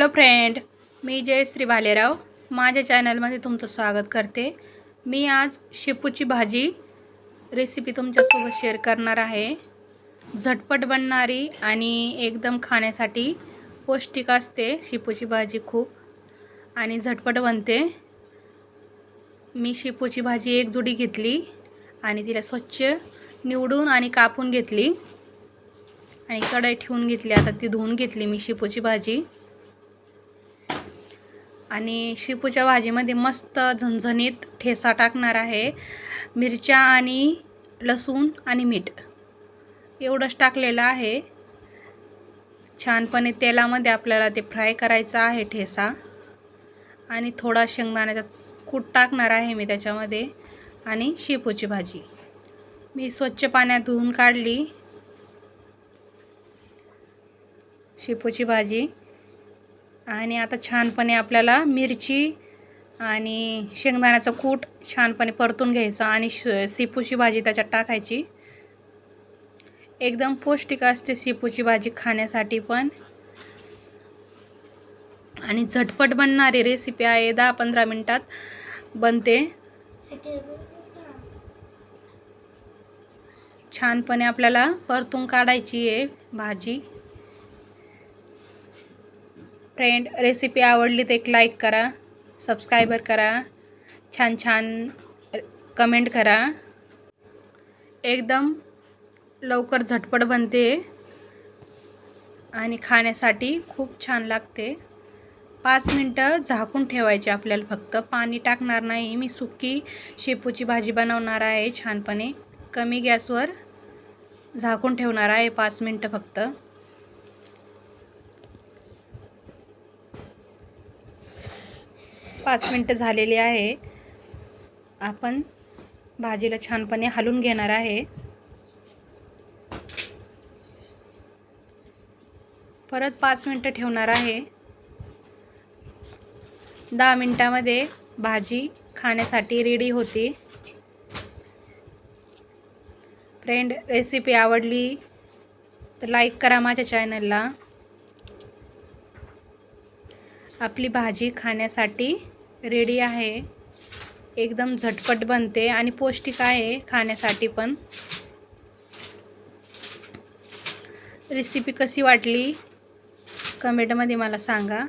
Hello friend मी जयश्री भालेराव. माझ्या चॅनलमध्ये तुमचं स्वागत करते. मी आज शेपूची भाजी रेसिपी तुमच्यासोबत शेअर करणार आहे. झटपट बनणारी आणि एकदम खाण्यासाठी पौष्टिक असते शेपूची भाजी खूप. आणि झटपट बनते. मी शेपूची भाजी एक जुडी घेतली आणि तिला स्वच्छ निवडून आणि कापून घेतली. आणि कढई ठेवून घेतली. आता ती धुवून घेतली मी शेपूची भाजी. आणि शेपूच्या भाजीमध्ये मस्त झणझणीत ठेसा टाकणार आहे. मिरच्या आणि लसूण आणि मीठ. एवढंच टाकलेलं आहे. छानपणे तेलामध्ये आपल्याला ते फ्राय करायचं आहे ठेसा. आणि थोडा शेंगदाण्याचा कूट टाकणार आहे मी त्याच्यामध्ये. आणि शेपूची भाजी. मी स्वच्छ पाण्यात धुवून काढली. शेपूची भाजी. आणि आता छानपणे आपल्याला मिरची आणि शेंगदाण्याचं कूट छानपणे परतून घ्यायचं आणि श शेपूची भाजी त्याच्यात टाकायची. एकदम पौष्टिक असते शेपूची भाजी खाण्यासाठी पण. आणि झटपट बनणारी रेसिपी आहे दहा पंधरा मिनटात बनते. छानपणे आपल्याला परतून काढायची आहे भाजी. फ्रेंड रेसिपी आवडली तर एक लाईक करा सबस्क्रायबर करा छान छान कमेंट करा. एकदम लवकर झटपट बनते आणि खाण्यासाठी खूप छान लागते. पाच मिनटं झाकून ठेवायचे आपल्याला फक्त. पाणी टाकणार नाही मी सुकी शेपूची भाजी बनवणार आहे छानपणे. कमी गॅसवर झाकून ठेवणार आहे पाच मिनटं फक्त. पाच मिनटं झालेली आहे. आपण भाजीला छानपणे हलून घेणार आहे. परत पाच मिनटं ठेवणार आहे. दहा मिनटामध्ये भाजी खाण्यासाठी रेडी होती. फ्रेंड रेसिपी आवडली तर लाईक करा माझ्या चॅनलला आपली भाजी खाण्यासाठी रेडी आहे. एकदम झटपट बनते आणि पौष्टिक आहे खाण्यासाठी पण. रेसिपी कशी वाटली? कमेंटमध्ये मला सांगा.